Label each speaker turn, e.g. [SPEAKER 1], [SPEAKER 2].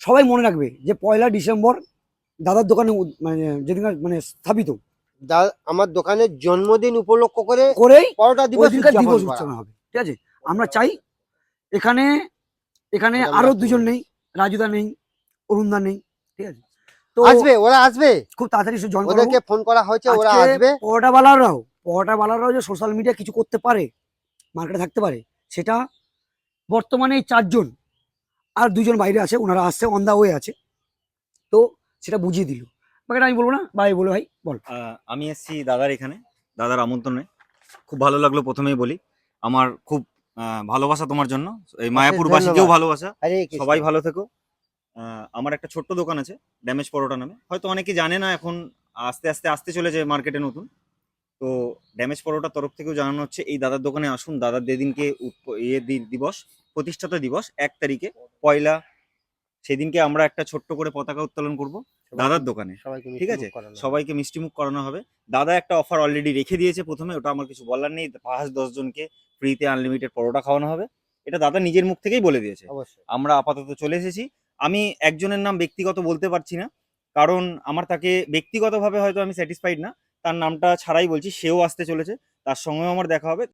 [SPEAKER 1] সবাই মনে রাখবে যে পয়লা ডিসেম্বর দাদার দোকানে মানে যেদিন মানে স্থাপিত।
[SPEAKER 2] আমার দোকানের জন্মদিন উপলক্ষ করে
[SPEAKER 1] করেই
[SPEAKER 2] পরোটা দিবস
[SPEAKER 1] দিবস উদযাপন হবে ঠিক আছে? আমরা চাই এখানে এখানে
[SPEAKER 2] আরও
[SPEAKER 1] দুজন নেই রাজুদা নেই অরুণদা নেই ঠিক আছে? তো
[SPEAKER 2] আসবে ওরা আসবে।
[SPEAKER 1] খুব তাড়াতাড়ি জয়েন
[SPEAKER 2] ওদেরকে ফোন করা হয়েছে ওরা আসবে।
[SPEAKER 1] পরোটাওয়ালারাও পরোটাওয়ালারাও যে সোশ্যাল মিডিয়া কিছু করতে পারে মার্কেটে থাকতে পারে সেটা বর্তমানে এই চারজন আর দুজন বাইরে আছে ওনারা আসছে অন দা ওয়ে আছে। তো সেটা বুঝিয়ে দিল। বাকিটা আমি বলব না ভাই বলো ভাই বল।
[SPEAKER 3] আমি এসেছি দাদার এখানে দাদার আমন্ত্রণে। খুব ভালো লাগল প্রথমেই বলি। আমার খুব ভালোবাসা তোমার জন্য। এই মায়াপুরবাসীকেও। ভালোবাসা। সবাই ভালো থেকো। আমার একটা ছোট্ট দোকান আছে ড্যামেজ পরোটা নামে। হয়তো অনেকে জানে না এখন আস্তে আস্তে আসতে চলেছে মার্কেটে নতুন। তো ড্যামেজ পরোটার তরফ থেকেও জানানো হচ্ছে এই দাদার দোকানে আসুন দাদার যেদিনকে ইয়ে দিবস প্রতিষ্ঠাতা দিবস এক তারিখে। পয়লা সেদিনকে আমরা একটা ছোট্ট করে পতাকা উত্তোলন করব দাদার দোকানে।
[SPEAKER 2] সবাইকে
[SPEAKER 3] ঠিক আছে?
[SPEAKER 2] মুখ।
[SPEAKER 3] সবাইকে মিষ্টিমুখ করানো হবে। দাদা একটা অফার অলরেডি রেখে দিয়েছে প্রথমে ওটা আমার কিছু বলার নেই। পাঁচ দশ জনকে ফ্রিতে আনলিমিটেড পরোটা খাওয়ানো হবে। এটা দাদা নিজের মুখ থেকেই বলে দিয়েছে। আমরা আপাতত চলে এসেছি। আমি একজনের নাম ব্যক্তিগত বলতে পারছি না কারণ আমার তাকে ব্যক্তিগতভাবে হয়তো আমি স্যাটিসফাইড না। তার নামটা ছাড়াই বলছি সেও আসতে চলেছে। তার সঙ্গেও আমার দেখা হবে।